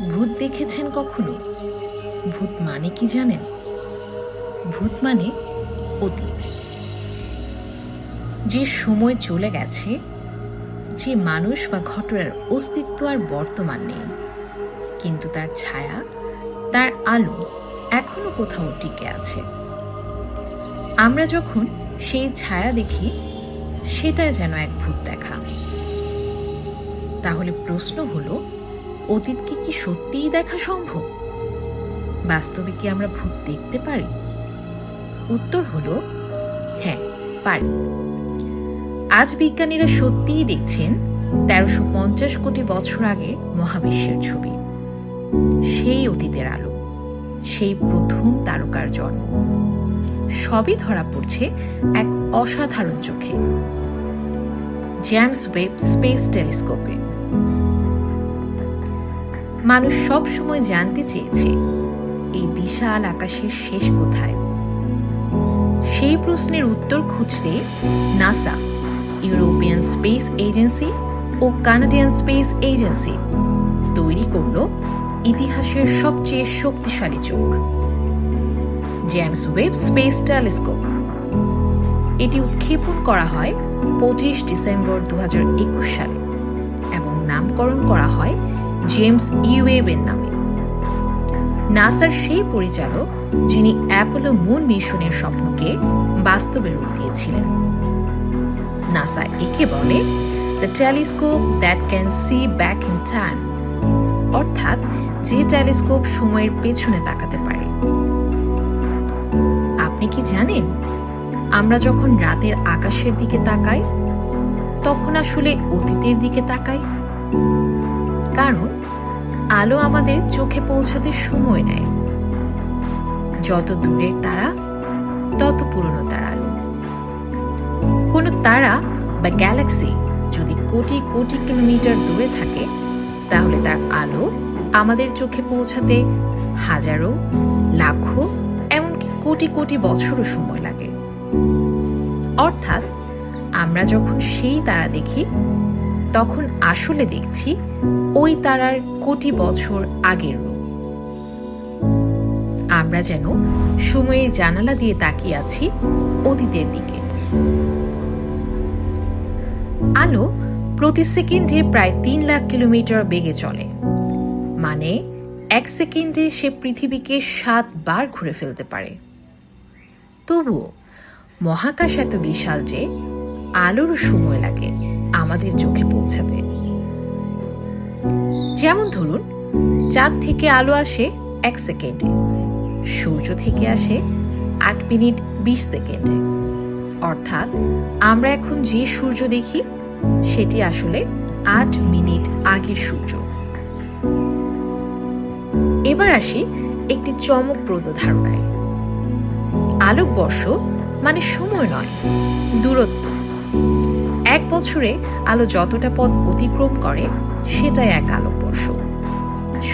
ভূত দেখেছেন কখনো? ভূত মানে কি জানেন? ভূত মানে অতীত। যে সময় চলে গেছে, যে মানুষ বা ঘটনার অস্তিত্ব আর বর্তমান নেই। কিন্তু তার ছায়া, তার আলো এখনও কোথাও টিকে আছে। আমরা যখন সেই ছায়া দেখি, সেটাই যেন এক ভূত দেখা। তাহলে প্রশ্ন হলো অতীতকে কি সত্যিই দেখা সম্ভব? বাস্তবে কি আমরা ভূত দেখতে পারি? উত্তর হলো হ্যাঁ পারি। আজ বিজ্ঞানীরা সত্যিই দেখছেন তেরোশো পঞ্চাশ কোটি বছর আগের মহাবিশ্বের ছবি। সেই অতীতের আলো, সেই প্রথম তারকার জন্ম। সবই ধরা পড়ছে এক অসাধারণ চোখে। জেমস ওয়েব স্পেস টেলিস্কোপে। মানুষ সব সময় জানতে চেয়েছে, এই বিশাল আকাশের শেষ কোথায়? সেই প্রশ্নের উত্তর খুঁজতে নাসা, ইউরোপিয়ান স্পেস এজেন্সি ও কানাডিয়ান স্পেস এজেন্সি তৈরি করল ইতিহাসের সবচেয়ে শক্তিশালী চোখ। James Webb Space Telescope. এটি উৎক্ষেপণ করা হয় পঁচিশ ডিসেম্বর দু হাজার একুশ সালে এবং নামকরণ করা হয় জেমস ইউয়েবের নামে। নাসার সেই পরিচালক যিনি অ্যাপোলো মুন মিশনের স্বপ্নকে বাস্তবে রূপ দিয়েছিলেন। নাসা একে বলে the telescope that can see back in time অর্থাৎ যে টেলিস্কোপ সময়ের পেছনে তাকাতে পারে। আপনি কি জানেন, আমরা যখন রাতের আকাশের দিকে তাকাই, তখন আসলে অতীতের দিকে তাকাই? কারণ আলো আমাদের চোখে পৌঁছাতে সময় নেয়। যত দূরের তারা, তত পুরনো তার আলো। কোনো তারা বা গ্যালাক্সি যদি কোটি কোটি কিলোমিটার দূরে থাকে, তাহলে তার আলো আমাদের চোখে পৌঁছাতে হাজারো, লাখো, এমনকি কোটি কোটি বছরও সময় লাগে। অর্থাৎ আমরা যখন সেই তারা দেখি, তখন আসলে দেখছি ওই তারার কোটি বছর আগের রূপ। আমরা যেন সময়ের জানালা দিয়ে তাকিয়ে আছি অতীতের দিকে। আলো প্রতি সেকেন্ডে প্রায় তিন লাখ কিলোমিটার বেগে চলে। মানে এক সেকেন্ডে সে পৃথিবীকে সাতবার ঘুরে ফেলতে পারে। তবুও মহাকাশ এত বিশাল যে আলোরও সময় লাগে আমাদের চোখে পৌঁছাতে। যেমন ধরুন, চাঁদ থেকে আলো আসে এক সেকেন্ডে, সূর্য থেকে আসে আট মিনিট বিশ সেকেন্ডে। অর্থাৎ আমরা এখন যে সূর্য দেখি, সেটি আসলে আট মিনিট আগের সূর্য। এবার আসি একটি চমকপ্রদ ধারণায়। আলোকবর্ষ মানে সময় নয়, দূরত্ব। এক বছরে আলো যতটা পথ অতিক্রম করে সেটাই এক আলোকবর্ষ।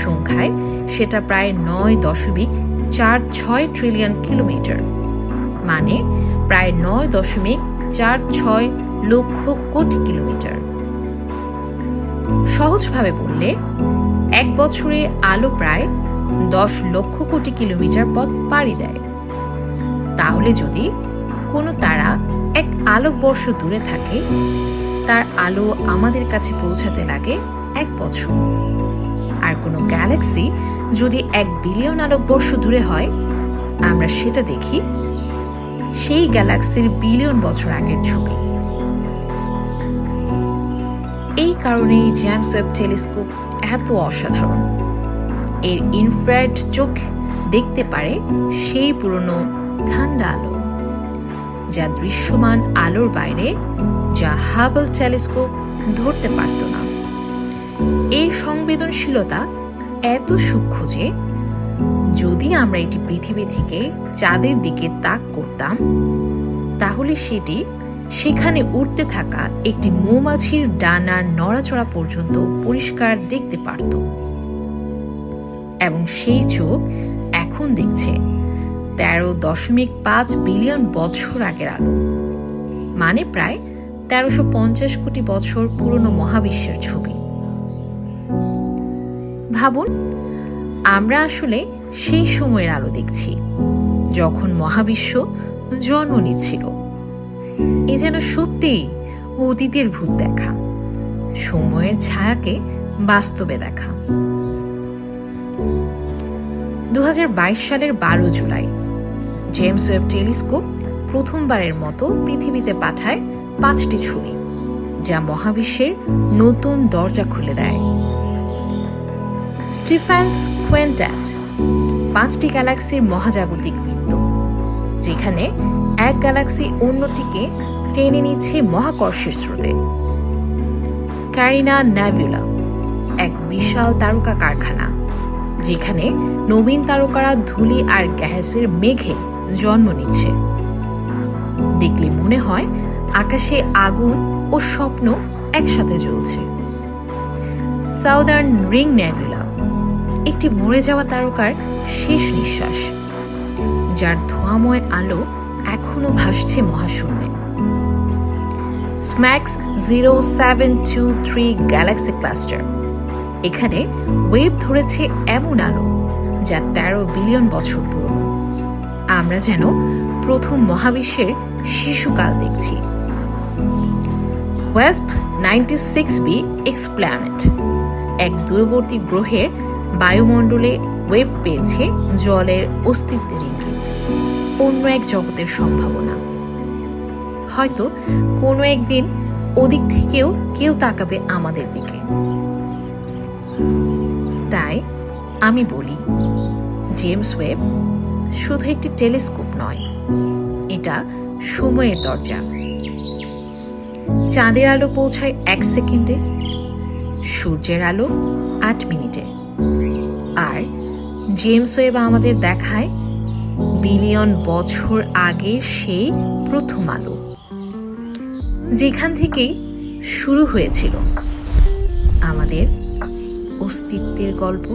সংখ্যায় সেটা প্রায় নয় দশমিক চার ছয় ট্রিলিয়ন কিলোমিটার মানে প্রায় নয় দশমিক চার ছয় লক্ষ কোটি কিলোমিটার সহজভাবে বললে, এক বছরে আলো প্রায় দশ লক্ষ কোটি কিলোমিটার পথ পাড়ি দেয়। তাহলে যদি কোনো তারা এক আলোকবর্ষ দূরে থাকে, তার আলো আমাদের কাছে পৌঁছাতে লাগে এক বছর। আর কোনো গ্যালাক্সি যদি এক বিলিয়ন আলোক বর্ষ দূরে হয়, আমরা সেটা দেখি সেই গ্যালাক্সির বিলিয়ন বছর আগের ছবি। এই কারণেই জ্যামস ওয়েব টেলিস্কোপ এত অসাধারণ। এর ইনফ্রারেড চোখ দেখতে পারে সেই পুরনো ঠান্ডা আলো, যা দৃশ্যমান আলোর বাইরে যা হাবল টেলিস্কোপ ধরতে পারত না। এই সংবেদনশীলতা এত সূক্ষ্ম যে, যদি আমরা এটি পৃথিবী থেকে চাঁদের দিকে তাক করতাম, তাহলে সেটি সেখানে উঠতে থাকা একটি মৌমাছির ডানার নড়াচড়া পর্যন্ত পরিষ্কার দেখতে পারত। এবং সেই চোখ এখন দেখছে তেরো দশমিক পাঁচ বিলিয়ন বছর আগের আলো। মানে প্রায় তেরোশো পঞ্চাশ কোটি বছর পুরনো মহাবিশ্বের ছবি। ভাবুন, আমরা আসলে সেই সময়ের আলো দেখছি, যখন মহাবিশ্ব জন্ম নিচ্ছিল এ যেন সত্যিই অতীতের ভূত দেখা, সময়ের ছায়াকে বাস্তবে দেখা। দু হাজার বাইশ সালের বারো জুলাই, জেমস ওয়েব টেলিস্কোপ প্রথমবারের মতো পৃথিবীতে পাঠায় পাঁচটি ছবি, যা মহাবিশ্বের নতুন দরজা খুলে দেয়। স্টিফেন্স কোয়েন্ট্যাট, পাঁচটি গ্যালাক্সির মহাজাগতিক বৃত্ত যেখানে এক গ্যালাক্সি অন্যটিকে টেনে নিচ্ছে মহাকর্ষের স্রোতে। ক্যারিনা ন্যাভিউলা, এক বিশাল তারকা কারখানা, যেখানে নবীন তারকারা ধুলি আর গ্যাসের মেঘে জন্ম নিচ্ছে। দেখলে মনে হয় আকাশে আগুন ও স্বপ্ন একসাথে জ্বলছে। সাউদার্ন রিং নেভিলা একটি মরে যাওয়া তারকার শেষ নিঃশ্বাস, যার ধোঁয়াময় আলো এখনও ভাসছে মহাশূন্যে। SMACS zero seven two three galaxy cluster. এখানে ওয়েব ধরেছে এমন আলো যা তেরো বিলিয়ন বছর পুরনো। আমরা যেন প্রথম মহাবিশ্বের শিশুকাল দেখছি। ওয়েস্প ninety six b exoplanet এক দূরবর্তী গ্রহের বায়ুমণ্ডলে ওয়েব পেয়েছে জলের অস্তিত্বের ইঙ্গিত। অন্য এক জগতের সম্ভাবনা। হয়তো কোনো একদিন ওদিক থেকেও কেউ তাকাবে আমাদের দিকে। তাই আমি বলি, জেমস ওয়েব শুধু একটি টেলিস্কোপ নয়, এটা সময়ের দরজা। চাঁদের আলো পৌঁছায় এক সেকেন্ডে, সূর্যের আলো আট মিনিটে। আর জেমস ওয়েব আমাদের দেখায় বিলিয়ন বছর আগের সেই প্রথম আলো, যেখান থেকেই শুরু হয়েছিল আমাদের অস্তিত্বের গল্প।